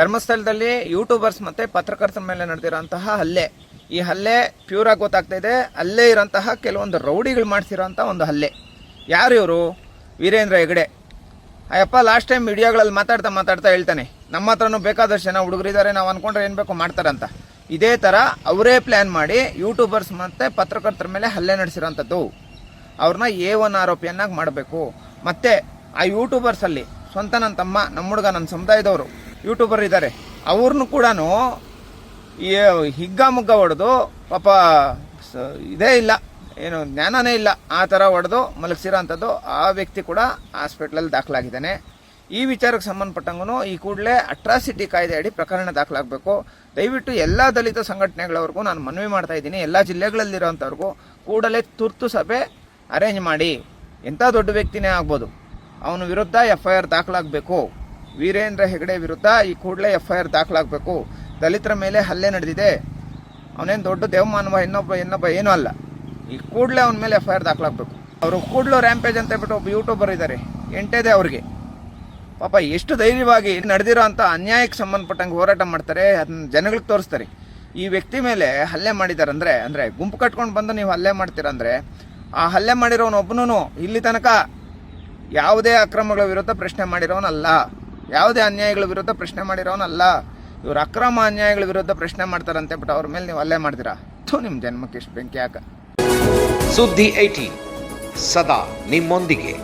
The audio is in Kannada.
ಧರ್ಮಸ್ಥಳದಲ್ಲಿ ಯೂಟ್ಯೂಬರ್ಸ್ ಮತ್ತೆ ಪತ್ರಕರ್ತರ ಮೇಲೆ ನಡೆದಿರೋಂತಹ ಹಲ್ಲೆ. ಈ ಹಲ್ಲೆ ಪ್ಯೂರ್ ಆಗಿ ಗೊತ್ತಾಗ್ತಾ ಇದೆ. ಅಲ್ಲೇ ಇರೋಂತಹ ಕೆಲವೊಂದು ರೌಡಿಗಳು ಮಾಡಿಸಿರೋಂಥ ಒಂದು ಹಲ್ಲೆ. ಯಾರು ಇವರು? ವೀರೇಂದ್ರ ಹೆಗಡೆ. ಅಯ್ಯಪ್ಪ ಲಾಸ್ಟ್ ಟೈಮ್ ಮೀಡಿಯಾಗಳಲ್ಲಿ ಮಾತಾಡ್ತಾ ಮಾತಾಡ್ತಾ ಹೇಳ್ತಾನೆ, ನಮ್ಮ ಹತ್ರನೂ ಬೇಕಾದಷ್ಟು ಜನ ಹುಡುಗರಿದ್ದಾರೆ, ನಾವು ಅನ್ಕೊಂಡ್ರೆ ಏನು ಬೇಕೋ ಮಾಡ್ತಾರಂತ. ಇದೇ ಥರ ಅವರೇ ಪ್ಲ್ಯಾನ್ ಮಾಡಿ ಯೂಟ್ಯೂಬರ್ಸ್ ಮತ್ತು ಪತ್ರಕರ್ತರ ಮೇಲೆ ಹಲ್ಲೆ ನಡೆಸಿರೋಂಥದ್ದು ಅವ್ರನ್ನ ಎ ಒನ್ ಆರೋಪಿಯನ್ನಾಗಿ ಮಾಡಬೇಕು. ಮತ್ತು ಆ ಯೂಟ್ಯೂಬರ್ಸಲ್ಲಿ ಸ್ವಂತ ನನ್ನ ತಮ್ಮ ನಮ್ಮ ಹುಡುಗ ನನ್ನ ಸಮುದಾಯದವರು ಯೂಟ್ಯೂಬರ್ ಇದ್ದಾರೆ. ಅವ್ರನ್ನೂ ಕೂಡ ಈ ಹಿಗ್ಗ ಮುಗ್ಗ ಹೊಡೆದು ಪಾಪ ಇದೇ ಇಲ್ಲ. ಏನು, ಜ್ಞಾನನೇ ಇಲ್ಲ. ಆ ಥರ ಹೊಡೆದು ಮಲಗಿಸಿರೋ ಅಂಥದ್ದು ಆ ವ್ಯಕ್ತಿ ಕೂಡ ಹಾಸ್ಪಿಟ್ಲಲ್ಲಿ ದಾಖಲಾಗಿದ್ದಾನೆ. ಈ ವಿಚಾರಕ್ಕೆ ಸಂಬಂಧಪಟ್ಟಂಗೂ ಈ ಕೂಡಲೇ ಅಟ್ರಾಸಿಟಿ ಕಾಯ್ದೆ ಅಡಿ ಪ್ರಕರಣ ದಾಖಲಾಗಬೇಕು. ದಯವಿಟ್ಟು ಎಲ್ಲ ದಲಿತ ಸಂಘಟನೆಗಳವ್ರಿಗೂ ನಾನು ಮನವಿ ಮಾಡ್ತಾ ಇದ್ದೀನಿ. ಎಲ್ಲ ಜಿಲ್ಲೆಗಳಲ್ಲಿರೋಂಥವ್ರಿಗೂ ಕೂಡಲೇ ತುರ್ತು ಸಭೆ ಅರೇಂಜ್ ಮಾಡಿ. ಎಂಥ ದೊಡ್ಡ ವ್ಯಕ್ತಿನೇ ಆಗ್ಬೋದು. ಅವನ ವಿರುದ್ಧ ಎಫ್ ಐ ಆರ್ ದಾಖಲಾಗಬೇಕು. ವೀರೇಂದ್ರ ಹೆಗಡೆ ವಿರುದ್ಧ ಈ ಕೂಡಲೇ ಎಫ್ ಐ ಆರ್ ದಾಖಲಾಗಬೇಕು. ದಲಿತರ ಮೇಲೆ ಹಲ್ಲೆ ನಡೆದಿದೆ. ಅವನೇನು ದೊಡ್ಡ ದೇವಮಾನವ ಇನ್ನೊಬ್ಬ ಇನ್ನೊಬ್ಬ ಏನೂ ಅಲ್ಲ. ಈ ಕೂಡಲೇ ಅವನ ಮೇಲೆ ಎಫ್ ಐ ಆರ್ ದಾಖಲಾಗಬೇಕು. ಅವರು ಕೂಡಲೂ ರ್ಯಾಂಪೇಜ್ ಅಂತ ಹೇಳ್ಬಿಟ್ಟು ಒಬ್ಬ ಯೂಟ್ಯೂಬರ್ ಇದ್ದಾರೆ ಎಂಟೇದೆ ಅವ್ರಿಗೆ. ಪಾಪ ಎಷ್ಟು ಧೈರ್ಯವಾಗಿ ನಡೆದಿರೋ ಅಂಥ ಅನ್ಯಾಯಕ್ಕೆ ಸಂಬಂಧಪಟ್ಟಂಗೆ ಹೋರಾಟ ಮಾಡ್ತಾರೆ, ಅದನ್ನ ಜನಗಳಿಗೆ ತೋರಿಸ್ತಾರೆ. ಈ ವ್ಯಕ್ತಿ ಮೇಲೆ ಹಲ್ಲೆ ಮಾಡಿದ್ದಾರೆ ಅಂದರೆ ಗುಂಪು ಕಟ್ಕೊಂಡು ಬಂದು ನೀವು ಹಲ್ಲೆ ಮಾಡ್ತೀರಂದರೆ ಆ ಹಲ್ಲೆ ಮಾಡಿರೋನೊಬ್ಬನೂ ಇಲ್ಲಿ ತನಕ ಯಾವುದೇ ಅಕ್ರಮಗಳ ವಿರುದ್ಧ ಪ್ರಶ್ನೆ ಮಾಡಿರೋನಲ್ಲ. ಯಾವುದೇ ಅನ್ಯಾಯಗಳ ವಿರುದ್ಧ ಪ್ರಶ್ನೆ ಮಾಡಿರೋನಲ್ಲ. ಇವರು ಅಕ್ರಮ ಅನ್ಯಾಯಗಳ ವಿರುದ್ಧ ಪ್ರಶ್ನೆ ಮಾಡ್ತಾರಂತೆ ಬಟ್ ಅವ್ರ ಮೇಲೆ ನೀವು ಅಲ್ಲೇ ಮಾಡ್ತೀರಾ? ಥು ನಿಮ್ಮ ಜನ್ಮಕ್ಕೆ ಇಷ್ಟು ಬೆಂಕಿ ಹಾಕ. ಸುದ್ದಿ ಐಟಿ ಸದಾ ನಿಮ್ಮೊಂದಿಗೆ.